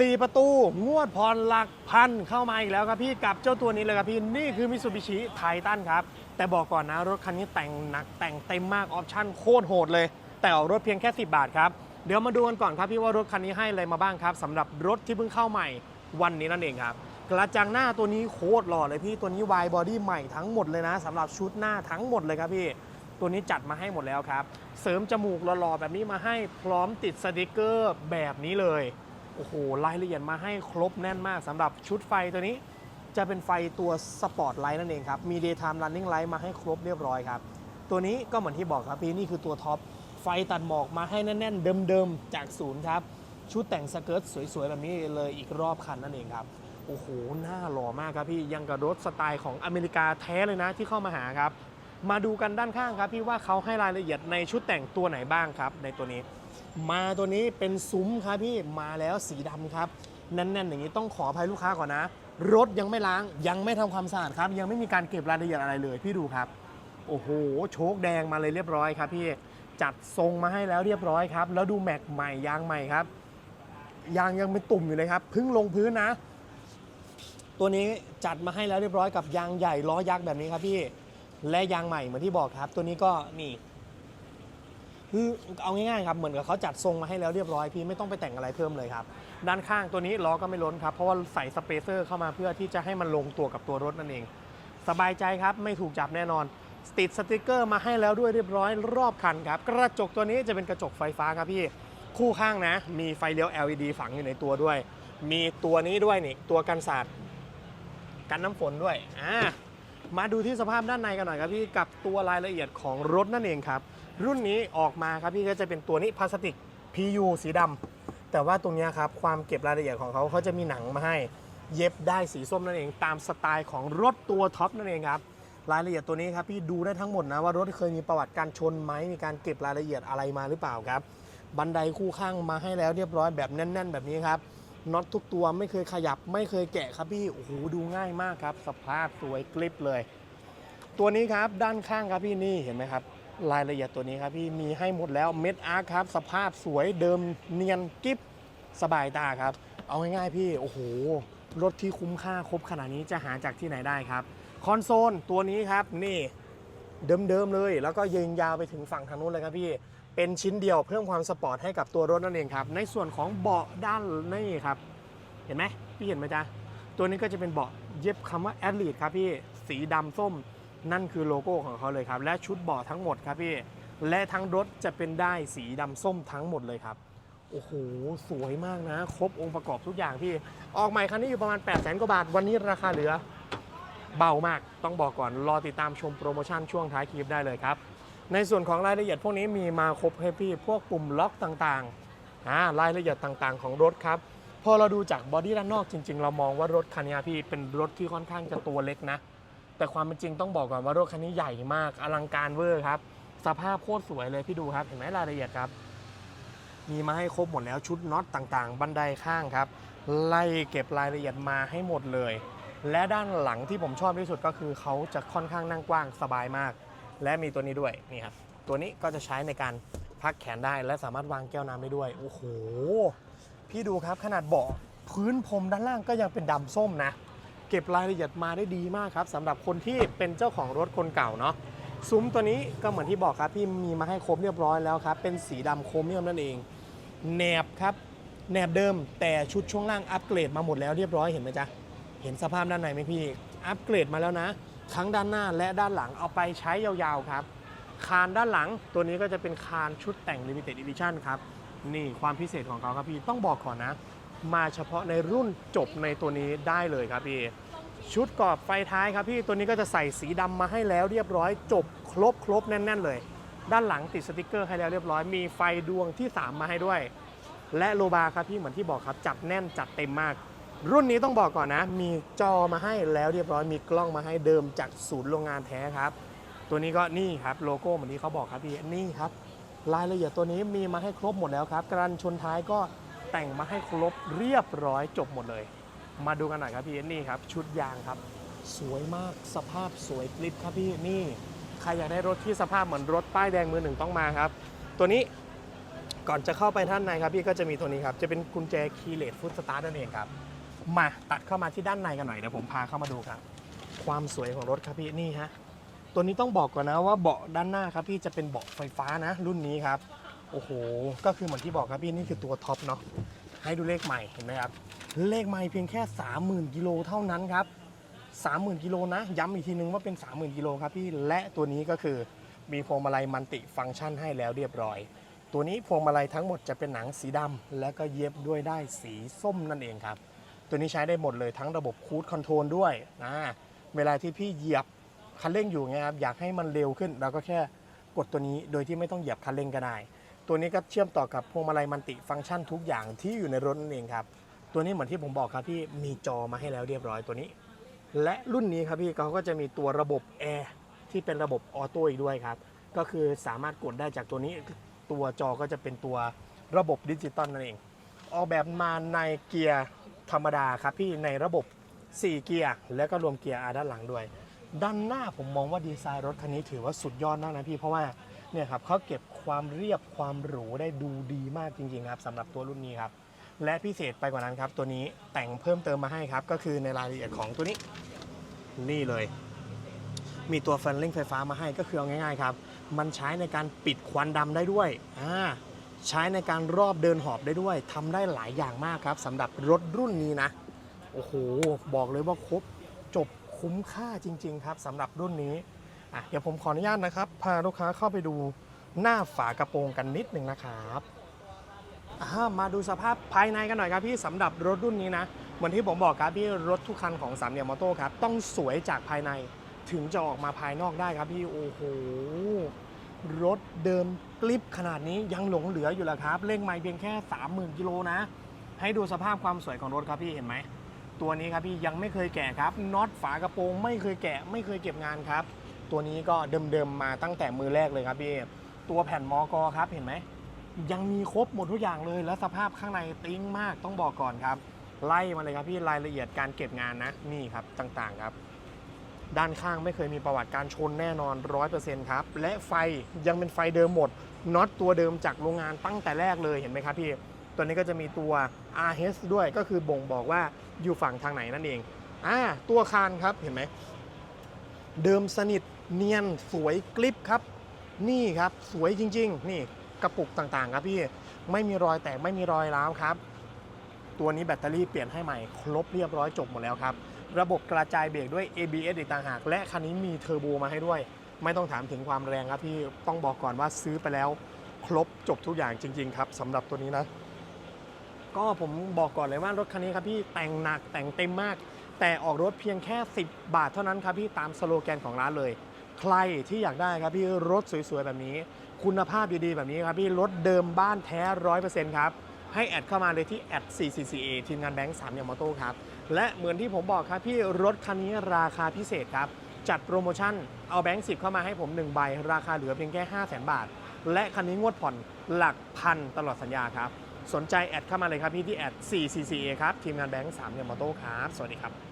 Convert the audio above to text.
4 ประตู งวดผ่อนหลักพันเข้ามาอีกแล้วครับพี่กับเจ้าตัวนี้เลยครับพี่ นี่คือมิ t ูบิชิไททันครับ แต่บอกก่อนนะ รถคันนี้แต่งหนักแต่งเต็มมาก ออปชั่นโคตรโหดเลย แต่ออกรถเพียงแค่ 10 บาทครับ เดี๋ยวมาดูกันก่อนครับพี่ว่ารถคันนี้ให้อะไรมาบ้างครับสำหรับรถที่เพิ่งเข้าใหม่วันนี้นั่นเองครับ กระจังหน้าตัวนี้โคตรหล่อเลยพี่ตัวนี้วายบอดี้ใหม่ทั้งหมดเลยนะสำหรับชุดหน้าทั้งหมดเลยครับพี่ตัวนี้จัดมาให้หมดแล้วครับ เสริมจมูกหล่อๆแบบนี้มาให้พร้อมติดสติกเกอร์แบบนี้เลย โอ้โหรายละเอียดมาให้ครบแน่นมากสำหรับชุดไฟตัวนี้ จะเป็นไฟตัวสปอร์ตไลท์นั่นเองครับ มี daytime running light มาให้ครบเรียบร้อยครับ ตัวนี้ก็เหมือนที่บอกครับพี่นี่คือตัวท็อปไฟตัดหมอกมาให้แน่นๆ เดิมๆ จากศูนย์ครับ ชุดแต่งสเกิร์ตสวยๆ แบบนี้เลยอีกรอบคันนั่นเองครับ โอ้โหหน้าหล่อมากครับพี่ยังกับรถสไตล์ของอเมริกาแท้เลยนะที่เข้ามาหาครับ มาดูกันด้านข้างครับพี่ว่าเขาให้รายละเอียดในชุดแต่งตัวไหนบ้างครับ ในตัวนี้ มาตัวนี้เป็นซุ้มครับพี่มาแล้วสีดำครับแน่นๆอย่างนี้ต้องขออภัยลูกค้าก่อนนะ รถยังไม่ล้างยังไม่ทำความสะอาดครับ ยังไม่มีการเก็บรายละเอียดอะไรเลย พี่ดูครับ โอ้โห โชคแดงมาเลยเรียบร้อยครับพี่จัดทรงมาให้แล้วเรียบร้อยครับ แล้วดูแม็กใหม่ยางใหม่ครับยางยังเป็นตุ่มอยู่เลยครับเพิ่งลงพื้นนะ ตัวนี้จัดมาให้แล้วเรียบร้อยกับยางใหญ่ล้อยักษ์แบบนี้ครับพี่และยางใหม่เหมือนที่บอกครับ ตัวนี้ก็นี่ คือเอาง่ายๆครับเหมือนกับเขาจัดทรงมาให้แล้วเรียบร้อยพี่ไม่ต้องไปแต่งอะไรเพิ่มเลยครับ ด้านข้างตัวนี้ล้อก็ไม่ล้นครับเพราะว่าใส่สเปเซอร์เข้ามาเพื่อที่จะให้มันลงตัวกับตัวรถนั่นเอง สบายใจครับไม่ถูกจับแน่นอนติดสติกเกอร์มาให้แล้วด้วยเรียบร้อยรอบคันครับ กระจกตัวนี้จะเป็นกระจกไฟฟ้าครับพี่ คู่ข้างนะ มีไฟเลี้ยว LED ฝังอยู่ในตัวด้วย มีตัวนี้ด้วยนี่ตัวกันสาดกันน้ำฝนด้วยอ่า มาดูที่สภาพด้านในกันหน่อยครับพี่กับตัวรายละเอียดของรถนั่นเองครับ รุ่นนี้ออกมาครับพี่ก็จะเป็นตัวนี้พลาสติก PU สีดำแต่ว่าตรงนี้ครับความเก็บรายละเอียดของเขาเขาจะมีหนังมาให้เย็บได้สีส้มนั่นเอง ตามสไตล์ของรถตัวท็อปนั่นเองครับรายละเอียดตัวนี้ครับพี่ดูได้ทั้งหมดนะว่ารถเคยมีประวัติการชนไหมมีการเก็บรายละเอียดอะไรมาหรือเปล่าครับ บันไดคู่ข้างมาให้แล้วเรียบร้อยแบบแน่น ๆ แบบนี้ครับ น็อตทุกตัวไม่เคยขยับไม่เคยแกะครับพี่โอ้โหดูง่ายมากครับ สภาพสวยกริบเลย ตัวนี้ครับด้านข้างครับพี่นี่เห็นไหมครับ รายละเอียดตัวนี้ครับพี่มีให้หมดแล้วเม็ดอาร์คครับ สภาพสวยเดิมเนียนกิฟสบายตาครับ เอาง่ายๆพี่โอ้โหรถที่คุ้มค่าครบขนาดนี้จะหาจากที่ไหนได้ครับ คอนโซลตัวนี้ครับนี่เดิมๆเลย แล้วก็ยิงยาวไปถึงฝั่งทางนู้นเลยครับพี่ เป็นชิ้นเดียวเพิ่มความสปอร์ตให้กับตัวรถนั่นเองครับ ในส่วนของเบาะด้านนี่ครับ เห็นไหมพี่เห็นไหมจ๊ะตัวนี้ก็จะเป็นเบาะเย็บคำว่าแอดลีดครับพี่สีดำส้มนั่นคือโลโก้ของเขาเลยครับ และชุดเบาะทั้งหมดครับพี่และทั้งรถจะเป็นได้สีดำส้มทั้งหมดเลยครับโอ้โห สวยมากนะ ครบองค์ประกอบทุกอย่างพี่ ออกใหม่คันนี้อยู่ประมาณ8 0 0 0 0 0 กว่าบาท วันนี้ราคาเหลือ เบามาก ต้องบอกก่อน รอติดตามชมโปรโมชั่นช่วงท้ายคลิปได้เลยครับ ในส่วนของรายละเอียดพวกนี้มีมาครบให้พี่พวกปุ่มล็อกต่างๆอ่ารายละเอียดต่างๆ ของรถครับ พอเราดูจากบอดี้ด้านนอกจริง ๆ เรามองว่ารถคันนี้พี่เป็นรถที่ค่อนข้างจะตัวเล็กนะ แต่ความเป็นจริงต้องบอกก่อนว่ารถคันนี้ใหญ่มากอลังการเวอร์ครับ สภาพโคตรสวยเลยพี่ดูครับเห็นไหมรายละเอียดครับ มีมาให้ครบหมดแล้วชุดน็อตต่างๆ บันไดข้างครับ ไล่เก็บรายละเอียดมาให้หมดเลย และด้านหลังที่ผมชอบที่สุดก็คือเขาจะค่อนข้างนั่งกว้างสบายมาก และมีตัวนี้ด้วยนี่ครับตัวนี้ก็จะใช้ในการพักแขนได้และสามารถวางแก้วน้ำได้ด้วย โอ้โห พี่ดูครับขนาดเบาะพื้นพรมด้านล่างก็ยังเป็นดำส้มนะ เก็บรายละเอียดมาได้ดีมากครับสำหรับคนที่เป็นเจ้าของรถคนเก่าเนาะซุ้มตัวนี้ก็เหมือนที่บอกครับพี่มีมาให้ครบเรียบร้อยแล้วครับ เป็นสีดำโครเมียมนั่นเองแหนบครับแหนบเดิมแต่ชุดช่วงล่างอัปเกรดมาหมดแล้วเรียบร้อยเห็นไหมจ๊ะเห็นสภาพด้านในไหมพี่อัปเกรดมาแล้วนะ ทั้งด้านหน้าและด้านหลังเอาไปใช้ยาวๆครับ คานด้านหลังตัวนี้ก็จะเป็นคานชุดแต่ง Limited Edition ครับ นี่ความพิเศษของเขาครับพี่ต้องบอกก่อนนะ มาเฉพาะในรุ่นจบในตัวนี้ได้เลยครับพี่ ชุดกรอบไฟท้ายครับพี่ตัวนี้ก็จะใส่สีดำมาให้แล้วเรียบร้อยจบครบครบแน่น ๆ เลย ด้านหลังติดสติกเกอร์ให้แล้วเรียบร้อยมีไฟดวงที่ 3 มาให้ด้วย และโลบาร์ครับพี่เหมือนที่บอกครับจัดแน่นจัดเต็มมาก รุ่นนี้ต้องบอกก่อนนะ มีจอมาให้แล้วเรียบร้อยมีกล้องมาให้เดิมจากศูนย์โรงงานแท้ครับ ตัวนี้ก็นี่ครับโลโก้เหมือนที่เขาบอกครับพี่นี่ครับรายละเอียดตัวนี้มีมาให้ครบหมดแล้วครับการชนท้ายก็แต่งมาให้ครบเรียบร้อยจบหมดเลย มาดูกันหน่อยครับพี่นี่ครับ ชุดยางครับ สวยมากสภาพสวยกริบครับพี่นี่ใครอยากได้รถที่สภาพเหมือนรถป้ายแดงมือหนึ่งต้องมาครับ ตัวนี้ก่อนจะเข้าไปด้านในครับพี่ก็จะมีตัวนี้ครับจะเป็นกุญแจคีย์เลสฟุตสตาร์ทนั่นเองครับ มาตัดเข้ามาที่ด้านในกันหน่อยเดี๋ยวผมพาเข้ามาดูครับ ความสวยของรถครับพี่นี่ฮะตัวนี้ต้องบอกก่อนนะว่าเบาะด้านหน้าครับพี่จะเป็นเบาะไฟฟ้านะ รุ่นนี้ครับโอ้โหก็คือเหมือนที่บอกครับพี่นี่คือตัวท็อปเนาะให้ดูเลขใหม่เห็นไหมครับเลขใหม่เพียงแค่ 30,000กิโลเท่านั้นครับ30,000กิโลนะย้ำอีกทีนึงว่าเป็น 30,000กิโลครับพี่และตัวนี้ก็คือมีพวงมาลัยมันติฟังก์ชันให้แล้วเรียบร้อย ตัวนี้พวงมาลัยทั้งหมดจะเป็นหนังสีดำและก็เย็บด้วยได้สีส้มนั่นเองครับ ตัวนี้ใช้ได้หมดเลยทั้งระบบคูดคอนโทรลด้วยนะเวลาที่พี่เหยียบคันเร่งอยู่ไงครับอยากให้มันเร็วขึ้นเราก็แค่กดตัวนี้โดยที่ไม่ต้องเหยียบคันเร่งก็ได้ ตัวนี้ก็เชื่อมต่อกับพวงมาลัยมันติฟังก์ชันทุกอย่างที่อยู่ในรถนั่นเองครับ ตัวนี้เหมือนที่ผมบอกครับพี่มีจอมาให้แล้วเรียบร้อยตัวนี้ และรุ่นนี้ครับพี่เขาก็จะมีตัวระบบแอร์ที่เป็นระบบออโต้อีกด้วยครับ ก็คือสามารถกดได้จากตัวนี้ ตัวจอก็จะเป็นตัวระบบดิจิตอลนั่นเอง ออกแบบมาในเกียร์ ธรรมดาครับพี่ในระบบ 4 เกียร์แล้วก็รวมเกียร์ R ด้านหลังด้วย ด้านหน้าผมมองว่าดีไซน์รถคันนี้ถือว่าสุดยอดมากนะพี่เพราะว่าเนี่ยครับเขาเก็บความเรียบความหรูได้ดูดีมากจริงๆครับสำหรับตัวรุ่นนี้ครับและพิเศษไปกว่านั้นครับ ตัวนี้แต่งเพิ่มเติมมาให้ครับ ก็คือในรายละเอียดของตัวนี้นี่เลย มีตัวฟันเร่งไฟฟ้ามาให้ก็คือเอาง่ายๆครับ มันใช้ในการปิดควันดำได้ด้วยอ่า ใช้ในการรอบเดินหอบได้ด้วยทำได้หลายอย่างมากครับสำหรับรถรุ่นนี้นะ โอ้โห บอกเลยว่าครบจบคุ้มค่าจริง ๆ ครับสำหรับรุ่นนี้อะเดี๋ยวผมขออนุญาตนะครับ พาลูกค้าเข้าไปดูหน้าฝากระโปรงกันนิดหนึ่งนะครับมาดูสภาพภายในกันหน่อยครับพี่สำหรับรถรุ่นนี้นะเหมือนที่ผมบอกครับพี่รถทุกคันของสามเหลี่ยมมอโต้ครับต้องสวยจากภายในถึงจะออกมาภายนอกได้ครับพี่โอ้โห รถเดิมกลิปขนาดนี้ยังหลงเหลืออยู่ล้วครับเร่งไม่เพียงแค่ 30,000กิโลนะ ให้ดูสภาพความสวยของรถครับพี่เห็นไหมตัวนี้ครับพี่ยังไม่เคยแกะครับน็อตฝากระโปรงไม่เคยแกะไม่เคยเก็บงานครับ ตัวนี้ก็เดิมๆมาตั้งแต่มือแรกเลยครับพี่ตัวแผ่นมอกอครับเห็นไหมยังมีครบหมดทุกอย่างเลย แล้วสภาพข้างในติ้งมากต้องบอกก่อนครับ ไล่มาเลยครับพี่รายละเอียดการเก็บงานนะนี่ครับต่างๆครับ ด้านข้างไม่เคยมีประวัติการชนแน่นอน 100%ครับ และไฟยังเป็นไฟเดิมหมดน็อตตัวเดิมจากโรงงานตั้งแต่แรกเลยเห็นไหมครับพี่ ตัวนี้ก็จะมีตัว RH ด้วยก็คือบ่งบอกว่าอยู่ฝั่งทางไหนนั่นเองอ่าตัวคานครับเห็นไหม เดิมสนิทเนียนสวยกลิปครับ นี่ครับสวยจริง ๆ นี่กระปุกต่างๆ ครับพี่ไม่มีรอยแตกไม่มีรอยร้าวครับ ตัวนี้แบตเตอรี่เปลี่ยนให้ใหม่ ครบเรียบร้อยจบหมดแล้วครับ ระบบกระจายเบรกด้วย ABS อีกต่างหาก และคันนี้มีเทอร์โบมาให้ด้วย ไม่ต้องถามถึงความแรงครับพี่ต้องบอกก่อนว่าซื้อไปแล้ว ครบจบทุกอย่างจริง ๆ ครับสำหรับตัวนี้นะ ก็ผมบอกก่อนเลยว่ารถคันนี้ครับพี่แต่งหนักแต่งเต็มมาก แต่ออกรถเพียงแค่ 10 บาทเท่านั้นครับพี่ตามสโลแกนของร้านเลย ใครที่อยากได้ครับพี่รถสวยๆแบบนี้ คุณภาพดีๆแบบนี้ครับพี่รถเดิมบ้านแท้ร้อยเปอร์เซ็นต์ครับให้แอดเข้ามาเลยที่แอด 4CCA ทีมงานแบงค์3ยามอโต้ครับ และเหมือนที่ผมบอกครับพี่รถคันนี้ราคาพิเศษครับ จัดโปรโมชั่นเอาแบงค์สิเข้ามาให้ผม 1 ใบ ราคาเหลือเพียงแค่ 5 0 0 0 0นบาท และคันนี้งวดผ่อนหลักพันตลอดสัญญาครับ สนใจแอดเข้ามาเลยครับพี่ที่แอด 4CCA ครับ ทีมงานแบงค์3ยามอโต้ครับ สวัสดีครับ